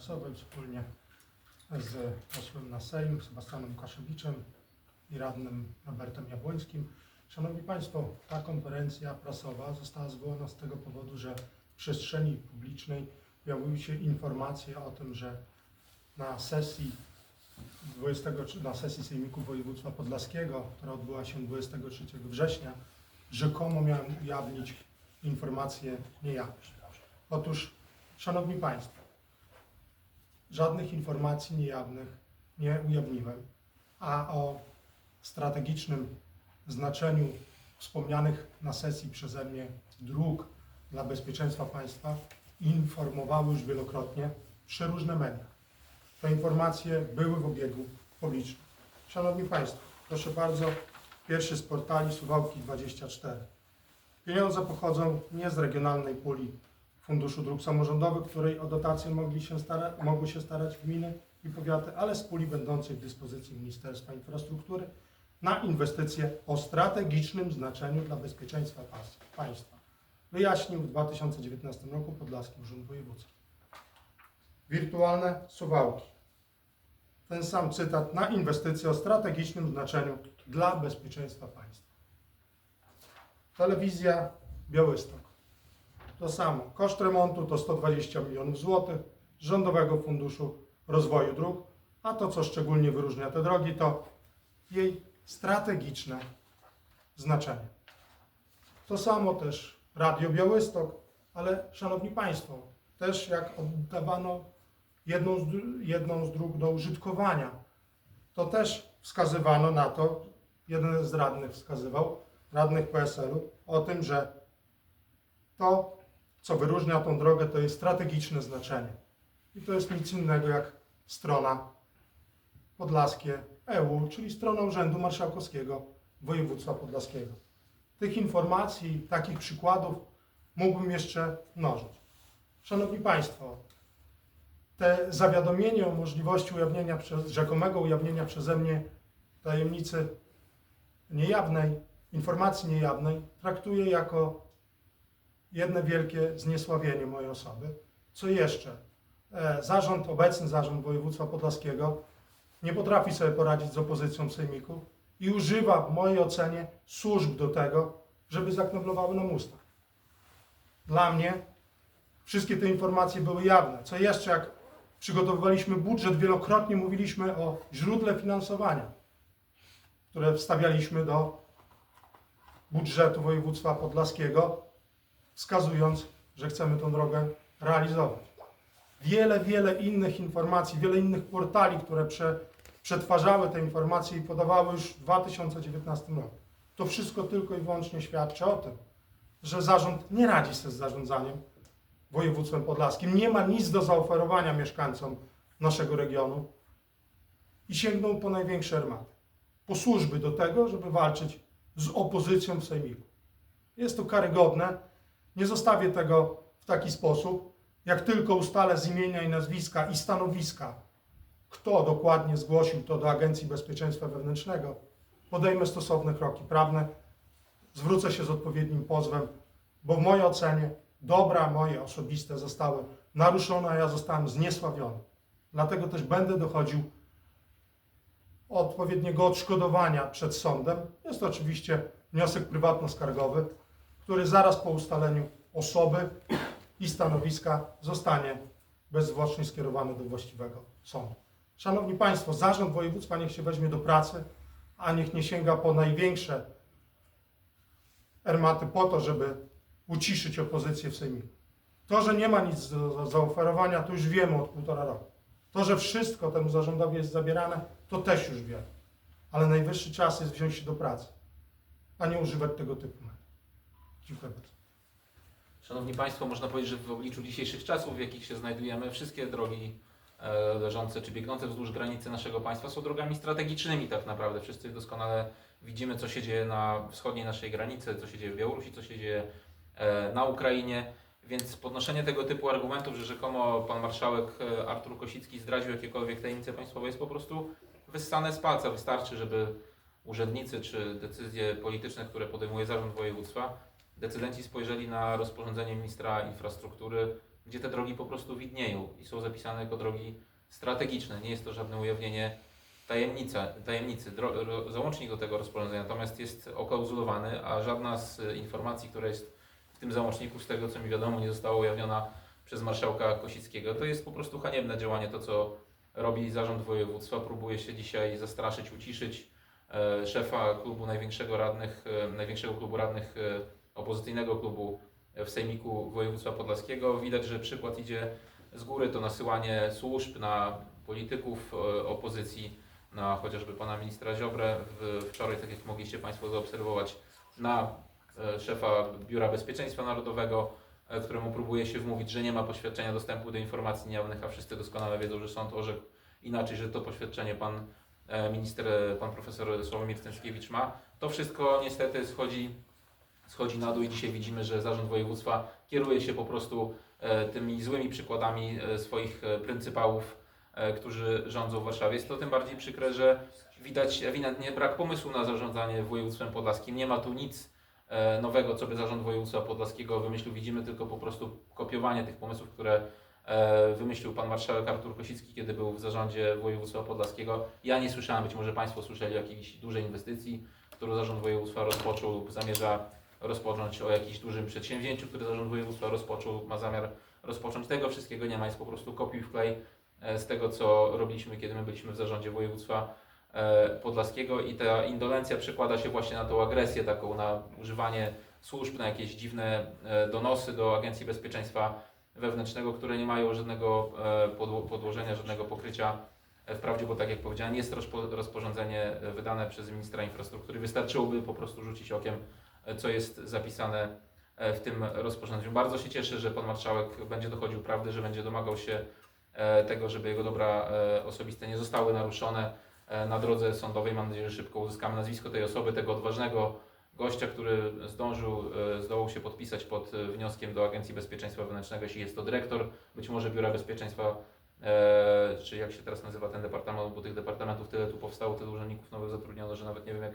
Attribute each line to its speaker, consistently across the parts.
Speaker 1: prasowej wspólnie z posłem na Sejm, Sebastianem Łukaszewiczem i radnym Robertem Jabłońskim. Szanowni Państwo, ta konferencja prasowa została zwołana z tego powodu, że w przestrzeni publicznej pojawiły się informacje o tym, że na sesji 23, na sesji Sejmiku Województwa Podlaskiego, która odbyła się 23 września, rzekomo miałem ujawnić informacje niejawne. Otóż, Szanowni Państwo, żadnych informacji niejawnych nie ujawniłem, a o strategicznym znaczeniu wspomnianych na sesji przeze mnie dróg dla bezpieczeństwa państwa informowały już wielokrotnie przeróżne media. Te informacje były w obiegu publicznym. Szanowni Państwo, proszę bardzo, pierwszy z portali Suwałki 24. Pieniądze pochodzą nie z regionalnej puli Funduszu Dróg Samorządowych, której o dotacje mogli się stara, mogły się starać gminy i powiaty, ale z puli będącej w dyspozycji Ministerstwa Infrastruktury na inwestycje o strategicznym znaczeniu dla bezpieczeństwa państwa. Wyjaśnił w 2019 roku Podlaski Urząd Wojewódzki. Wirtualne Suwałki. Ten sam cytat na inwestycje o strategicznym znaczeniu dla bezpieczeństwa państwa. Telewizja Białystok. To samo. Koszt remontu to 120 milionów złotych z Rządowego Funduszu Rozwoju Dróg, a to, co szczególnie wyróżnia te drogi, to jej strategiczne znaczenie. To samo też Radio Białystok, ale Szanowni Państwo, też jak oddawano jedną z, jedną z dróg do użytkowania, to też wskazywano na to, jeden z radnych wskazywał, radnych PSL-u, o tym, że to, co wyróżnia tą drogę, to jest strategiczne znaczenie. I to jest nic innego jak strona podlaskie EU, czyli strona Urzędu Marszałkowskiego Województwa Podlaskiego. Tych informacji, takich przykładów mógłbym jeszcze mnożyć. Szanowni Państwo, te zawiadomienie o możliwości ujawnienia przez, rzekomego ujawnienia przeze mnie tajemnicy niejawnej, informacji niejawnej, traktuję jako jedno wielkie zniesławienie mojej osoby. Co jeszcze? E, Zarząd, obecny zarząd województwa podlaskiego nie potrafi sobie poradzić z opozycją w sejmiku i używa w mojej ocenie służb do tego, żeby zakneblowały nam usta. Dla mnie wszystkie te informacje były jawne. Co jeszcze, jak przygotowywaliśmy budżet, wielokrotnie mówiliśmy o źródle finansowania, które wstawialiśmy do budżetu województwa podlaskiego, wskazując, że chcemy tę drogę realizować. Wiele, wiele innych informacji, wiele innych portali, które prze, przetwarzały te informacje i podawały już w 2019 roku. To wszystko tylko i wyłącznie świadczy o tym, że zarząd nie radzi sobie z zarządzaniem województwem podlaskim, nie ma nic do zaoferowania mieszkańcom naszego regionu i sięgnął po największe armaty, po służby do tego, żeby walczyć z opozycją w sejmiku. Jest to karygodne, nie zostawię tego w taki sposób, jak tylko ustalę z imienia i nazwiska i stanowiska, kto dokładnie zgłosił to do Agencji Bezpieczeństwa Wewnętrznego, podejmę stosowne kroki prawne, zwrócę się z odpowiednim pozwem, bo w mojej ocenie dobra moje osobiste zostały naruszone, a ja zostałem zniesławiony. Dlatego też będę dochodził odpowiedniego odszkodowania przed sądem. Jest to oczywiście wniosek prywatno-skargowy, który zaraz po ustaleniu osoby i stanowiska zostanie bezzwłocznie skierowany do właściwego sądu. Szanowni Państwo, zarząd województwa niech się weźmie do pracy, a niech nie sięga po największe ermaty po to, żeby uciszyć opozycję w Sejmiku. To, że nie ma nic do za- zaoferowania, to już wiemy od półtora roku. To, że wszystko temu zarządowi jest zabierane, to też już wiemy. Ale najwyższy czas jest wziąć się do pracy, a nie używać tego typu metod. Dziękuję bardzo.
Speaker 2: Szanowni Państwo, można powiedzieć, że w obliczu dzisiejszych czasów, w jakich się znajdujemy, wszystkie drogi e, leżące czy biegnące wzdłuż granicy naszego państwa są drogami strategicznymi tak naprawdę. Wszyscy doskonale widzimy, co się dzieje na wschodniej naszej granicy, co się dzieje w Białorusi, co się dzieje e, na Ukrainie. Więc podnoszenie tego typu argumentów, że rzekomo pan marszałek e, Artur Kosicki zdradził jakiekolwiek tajemnice państwowe jest po prostu wyssane z palca. Wystarczy, żeby urzędnicy czy decyzje polityczne, które podejmuje zarząd województwa, decydenci spojrzeli na rozporządzenie ministra infrastruktury, gdzie te drogi po prostu widnieją i są zapisane jako drogi strategiczne. Nie jest to żadne ujawnienie tajemnica, tajemnicy. Dro, ro, załącznik do tego rozporządzenia natomiast jest okauzulowany, a żadna z e, informacji, która jest w tym załączniku, z tego co mi wiadomo, nie została ujawniona przez marszałka Kosickiego. To jest po prostu haniebne działanie, to co robi zarząd województwa. Próbuje się dzisiaj zastraszyć, uciszyć e, szefa klubu największego radnych, e, największego klubu radnych opozycyjnego klubu w Sejmiku Województwa Podlaskiego. Widać, że przykład idzie z góry, to nasyłanie służb na polityków e, opozycji, na chociażby pana ministra Ziobrę, wczoraj, tak jak mogliście Państwo zaobserwować, na e, szefa Biura Bezpieczeństwa Narodowego, e, któremu próbuje się wmówić, że nie ma poświadczenia dostępu do informacji niejawnych, a wszyscy doskonale wiedzą, że sąd orzekł inaczej, że to poświadczenie pan minister, pan profesor Sławomir Cęckiewicz ma. To wszystko niestety schodzi, schodzi na dół i dzisiaj widzimy, że zarząd województwa kieruje się po prostu e, tymi złymi przykładami e, swoich e, pryncypałów, którzy rządzą w Warszawie. Jest to tym bardziej przykre, że widać ewidentnie brak pomysłu na zarządzanie województwem podlaskim. Nie ma tu nic nowego, co by zarząd województwa podlaskiego wymyślił. Widzimy tylko po prostu kopiowanie tych pomysłów, które wymyślił pan marszałek Artur Kosicki, kiedy był w zarządzie województwa podlaskiego. Ja nie słyszałem, być może Państwo słyszeli o jakiejś dużej inwestycji, którą zarząd województwa rozpoczął lub zamierza rozpocząć, o jakimś dużym przedsięwzięciu, które zarząd województwa rozpoczął, ma zamiar rozpocząć. Tego wszystkiego nie ma, jest po prostu kopiuj wklej e, z tego, co robiliśmy, kiedy my byliśmy w zarządzie województwa e, podlaskiego i ta indolencja przekłada się właśnie na tą agresję taką, na używanie służb, na jakieś dziwne e, donosy do Agencji Bezpieczeństwa Wewnętrznego, które nie mają żadnego podło- podłożenia, żadnego pokrycia e, w prawdzie, bo tak jak powiedziałem, jest rozpo- rozporządzenie wydane przez ministra infrastruktury. Wystarczyłoby po prostu rzucić okiem, co jest zapisane e, w tym rozporządzeniu. Bardzo się cieszę, że pan marszałek będzie dochodził prawdy, że będzie domagał się e, tego, żeby jego dobra e, osobiste nie zostały naruszone e, na drodze sądowej. Mam nadzieję, że szybko uzyskamy nazwisko tej osoby, tego odważnego gościa, który zdążył, e, zdołał się podpisać pod e, wnioskiem do Agencji Bezpieczeństwa Wewnętrznego, jeśli jest to dyrektor, być może Biura Bezpieczeństwa, e, czy jak się teraz nazywa ten departament, bo tych departamentów tyle tu powstało, tylu urzędników nowych zatrudniono, że nawet nie wiem jak,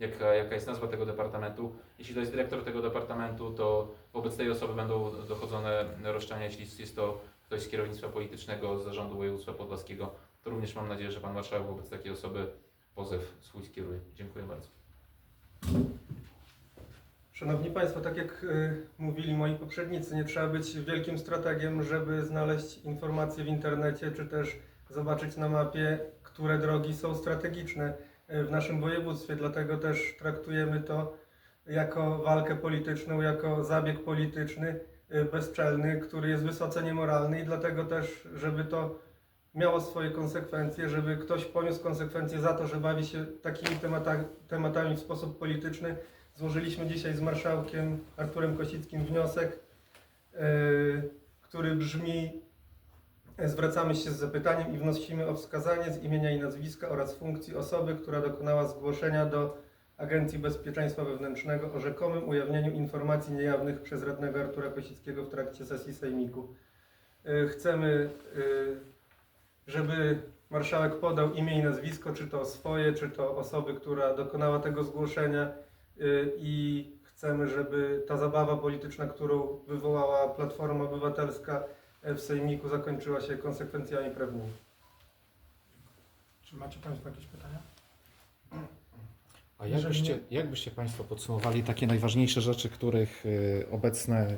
Speaker 2: jaka, jaka jest nazwa tego departamentu. Jeśli to jest dyrektor tego departamentu, to wobec tej osoby będą dochodzone roszczenia, jeśli jest to ktoś z kierownictwa politycznego z zarządu województwa podlaskiego, to również mam nadzieję, że Pan Marszałek wobec takiej osoby pozew swój skieruje. Dziękuję bardzo.
Speaker 3: Szanowni Państwo, tak jak y, mówili moi poprzednicy, nie trzeba być wielkim strategiem, żeby znaleźć informacje w internecie, czy też zobaczyć na mapie, które drogi są strategiczne w naszym województwie. Dlatego też traktujemy to jako walkę polityczną, jako zabieg polityczny, y, bezczelny, który jest wysoce niemoralny i dlatego też, żeby to miało swoje konsekwencje, żeby ktoś poniósł konsekwencje za to, że bawi się takimi temata, tematami w sposób polityczny, Złożyliśmy dzisiaj z marszałkiem Arturem Kosickim wniosek, yy, który brzmi: Zwracamy się z zapytaniem i wnosimy o wskazanie z imienia i nazwiska oraz funkcji osoby, która dokonała zgłoszenia do Agencji Bezpieczeństwa Wewnętrznego o rzekomym ujawnieniu informacji niejawnych przez radnego Artura Kosickiego w trakcie sesji Sejmiku. Yy, Chcemy, yy, żeby marszałek podał imię i nazwisko, czy to swoje, czy to osoby, która dokonała tego zgłoszenia y, i chcemy, żeby ta zabawa polityczna, którą wywołała Platforma Obywatelska w Sejmiku, zakończyła się konsekwencjami prawnymi.
Speaker 1: Czy macie Państwo jakieś pytania?
Speaker 4: A
Speaker 1: Jeżeli
Speaker 4: jakbyście, jakbyście Państwo podsumowali takie najważniejsze rzeczy, których y, obecne y,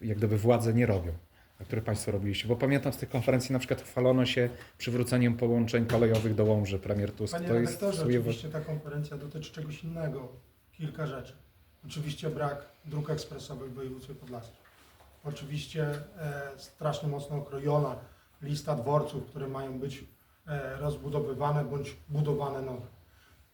Speaker 4: jak gdyby władze nie robią, a które Państwo robiliście? Bo pamiętam z tych konferencji na przykład chwalono się przywróceniem połączeń kolejowych do Łomży, premier Tusk.
Speaker 1: Panie
Speaker 4: to jest
Speaker 1: redaktorze,
Speaker 4: swoje...
Speaker 1: oczywiście ta konferencja dotyczy czegoś innego. Kilka rzeczy. Oczywiście brak dróg ekspresowych w województwie podlaskim. Oczywiście e, strasznie mocno okrojona lista dworców, które mają być e, rozbudowywane bądź budowane nowe.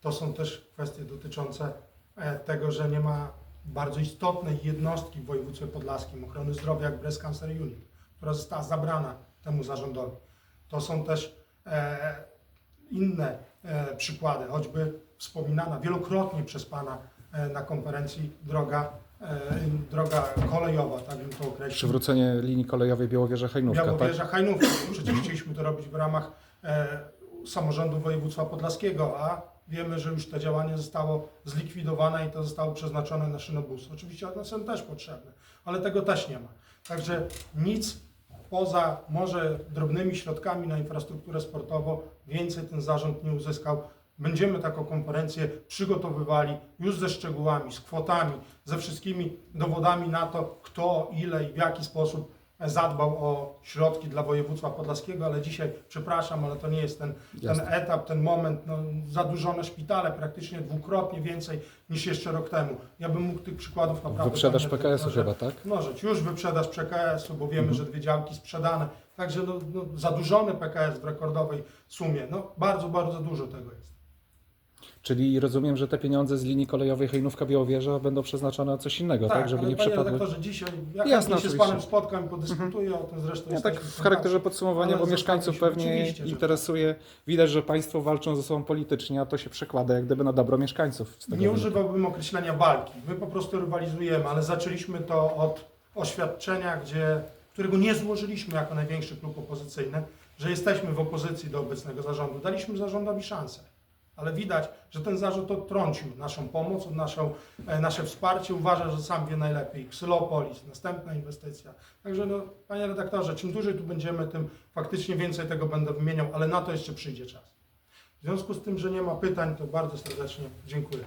Speaker 1: To są też kwestie dotyczące e, tego, że nie ma bardzo istotnej jednostki w województwie podlaskim ochrony zdrowia jak Breast Cancer Unit, która została zabrana temu zarządowi. To są też inne przykłady, choćby wspominana wielokrotnie przez Pana na konferencji droga, droga kolejowa, tak bym to określił.
Speaker 4: Przywrócenie linii kolejowej Białowieża-Hajnówka, tak?
Speaker 1: Białowieża Hajnówka. Przecież chcieliśmy to robić w ramach e, samorządu województwa podlaskiego, a Wiemy, że już to działanie zostało zlikwidowane i to zostało przeznaczone na szynobus. Oczywiście one są też potrzebne, ale tego też nie ma. Także nic poza może drobnymi środkami na infrastrukturę sportową więcej ten zarząd nie uzyskał. Będziemy taką konferencję przygotowywali już ze szczegółami, z kwotami, ze wszystkimi dowodami na to, kto, ile i w jaki sposób zadbał o środki dla województwa podlaskiego, ale dzisiaj, przepraszam, ale to nie jest ten, ten etap, ten moment. No, zadłużone szpitale praktycznie dwukrotnie więcej niż jeszcze rok temu. Ja bym mógł tych przykładów naprawdę...
Speaker 4: Wyprzedaż PKS-u chyba, tak?
Speaker 1: Możeć, już wyprzedaż PKS-u, bo wiemy, że dwie działki sprzedane. Także no, no, zadłużony PKS w rekordowej sumie. No, bardzo, bardzo dużo tego jest.
Speaker 4: Czyli rozumiem, że te pieniądze z linii kolejowej Hejnówka Białowieża będą przeznaczone na coś innego, tak? Żeby
Speaker 1: ale
Speaker 4: nie
Speaker 1: panie
Speaker 4: przepadły.
Speaker 1: redaktorze, dzisiaj ja
Speaker 4: Jasne,
Speaker 1: się z
Speaker 4: oczywiście.
Speaker 1: Panem spotkam podyskutuję o tym zresztą.
Speaker 4: Ja tak
Speaker 1: jesteśmy
Speaker 4: w charakterze podsumowania,
Speaker 1: Ale
Speaker 4: bo mieszkańców pewnie
Speaker 1: oczywiście, że tak.
Speaker 4: interesuje. Widać, że państwo walczą ze sobą politycznie, a to się przekłada jak gdyby na dobro mieszkańców. Z tego
Speaker 1: Nie
Speaker 4: wynika.
Speaker 1: używałbym określenia walki. My po prostu rywalizujemy, ale zaczęliśmy to od oświadczenia, gdzie, którego nie złożyliśmy jako największy klub opozycyjny, że jesteśmy w opozycji do obecnego zarządu. Daliśmy zarządowi szansę. Ale widać, że ten zarząd odtrącił naszą pomoc, naszą, e, nasze wsparcie. Uważa, że sam wie najlepiej. Ksylopolis, następna inwestycja. Także, no, panie redaktorze, czym dłużej tu będziemy, tym faktycznie więcej tego będę wymieniał, ale na to jeszcze przyjdzie czas. W związku z tym, że nie ma pytań, to bardzo serdecznie dziękuję.